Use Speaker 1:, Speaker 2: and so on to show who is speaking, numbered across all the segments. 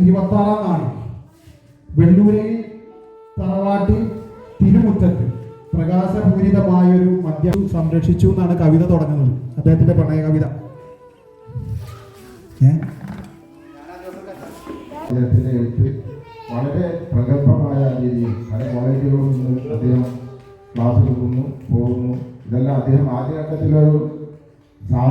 Speaker 1: ഇരുപത്തി ആറാം നാളിൽ വെള്ളൂരയിൽ തറവാട്ടിൽ തിരുമുറ്റത്ത് പ്രകാശപൂരിതമായൊരു മദ്യം സംരക്ഷിച്ചു എന്നാണ് കവിത തുടങ്ങുന്നത്. അദ്ദേഹത്തിന്റെ പ്രണയ കവിത.
Speaker 2: വളരെ പ്രഗത്ഭമായ രീതിയിൽ പല കോളേജുകളിൽ നിന്ന് അദ്ദേഹം ക്ലാസ് എടുക്കുന്നു പോകുന്നു. ഇതെല്ലാം അദ്ദേഹം ആദ്യഘട്ടത്തിലൊരു സാ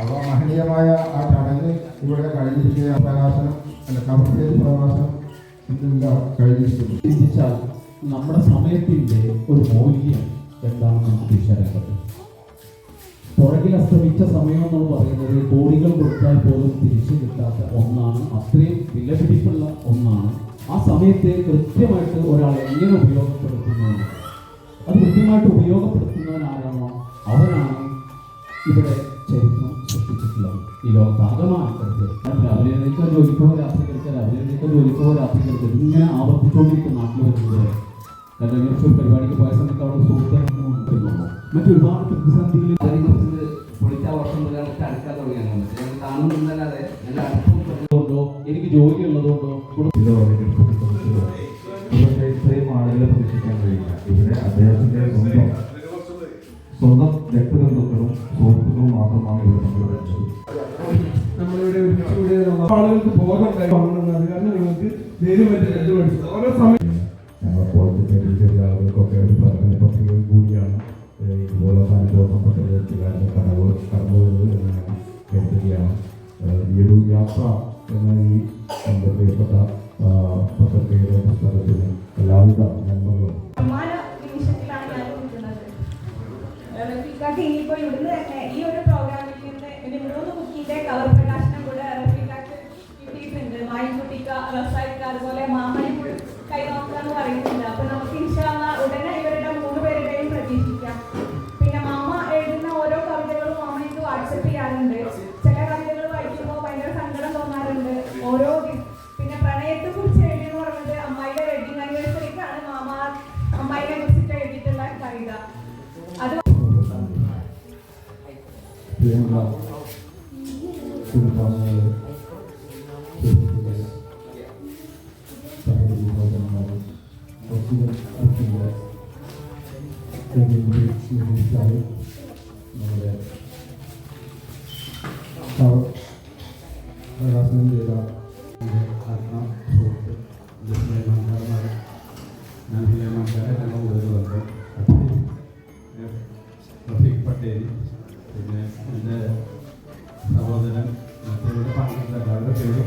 Speaker 2: അപ്പോൾ മഹനീയമായ ആ ചടങ്ങ് ഇവിടെ കഴിഞ്ഞിരിക്കുക പ്രകാശനം അല്ല കവർച്ചേരി പ്രകാശനം
Speaker 3: ചിന്തിച്ചാൽ നമ്മുടെ സമയത്തിന്റെ ഒരു മൂല്യം എന്താണെന്ന് നമുക്ക് തിരിച്ചറിയേണ്ടത് പുറകിൽ അസ്തമിച്ച സമയം എന്ന് പറയുന്നത് കോടികൾ കൊടുത്താൽ പോലും തിരിച്ചു കിട്ടാത്ത ഒന്നാണ്. അത്രയും വിലപിടിപ്പുള്ള ഒന്നാണ്. ആ സമയത്തെ കൃത്യമായിട്ട് ഒരാൾ എങ്ങനെ ഉപയോഗപ്പെടുത്തുന്നു അത് കൃത്യമായിട്ട് ഉപയോഗപ്പെടുത്തുന്നവൻ ആരാണോ? ഈ ലോകത്താകമാനത്തിൽ രാവിലെ എഴുന്നേക്കാൻ പോലെ രാവിലെ പോലെ ജോലിക്കോ രാത്രി കളിച്ചാൽ ഇങ്ങനെ ആവർത്തിച്ചുകൊണ്ടിരിക്കും നാട്ടിൽ വരുന്നത് കാരണം ഒരു പരിപാടിക്ക് പോയ സമയത്ത് അവിടെ സുഹൃത്തുക്കൾ മറ്റൊരുപാട്
Speaker 4: അതിനെക്കുറിച്ച് പൊളിച്ച വർഷം മുതൽ അടുക്കാൻ തുടങ്ങിയാണ്. ഞങ്ങൾ കാണുന്നതല്ലാതെ ഞങ്ങൾ അടുപ്പം
Speaker 3: ഉള്ളതുകൊണ്ടോ എനിക്ക് ജോലി ഉള്ളതുകൊണ്ടോ?
Speaker 2: ഇത്രയും ആളുകളെ പ്രതീക്ഷിക്കാൻ ഇവിടെ അദ്ദേഹത്തിന്റെ സ്വന്തം സ്വന്തം രക്തബന്ധുക്കളും സുഹൃത്തുക്കളും മാത്രമാണ് ഇവിടെ പങ്കെടുക്കുന്നത്
Speaker 5: നമ്മളിവിടെ ഒരുമിച്ചുകൂടിയ ആളുകൾക്ക് ബോധം ഉണ്ടായി അത് കാരണം നിങ്ങൾക്ക് ധൈര്യമായിട്ട് രണ്ടു പഠിച്ചു ഓരോ സമയം
Speaker 2: ആളുകൾക്കൊക്കെ ഒരു പ്രധാന പത്രിക കൂടിയാണ്. ഇതുപോലെ അനുഭവപ്പെട്ട വ്യക്തികാരുടെ കടവ് കടന്നു വരുന്നത് എന്ന് ഞാൻ കരുതുകയാണ്. ഈ ഒരു യാത്ര എന്ന ഈ
Speaker 6: എന്റെ റഫീഖാക്ക് ഇനിയിപ്പോൾ ഇവിടുന്ന് തന്നെ ഈ ഒരു പ്രോഗ്രാമിൽ നിന്ന് മൂന്ന് ബുക്കിന്റെ കവർ പ്രകാശനം കൂടെ കിട്ടിയിട്ടുണ്ട്. മായിക്കുട്ടിക്ക റസായിക്ക അതുപോലെ മാമനെ കൈ നോക്കുക എന്ന് അപ്പൊ దేవుడా కుటుంబాలు Thank you. പിന്നെ
Speaker 2: എന്റെ സഹോദരൻ മറ്റേ പങ്കെടുത്ത അവരുടെ പേര്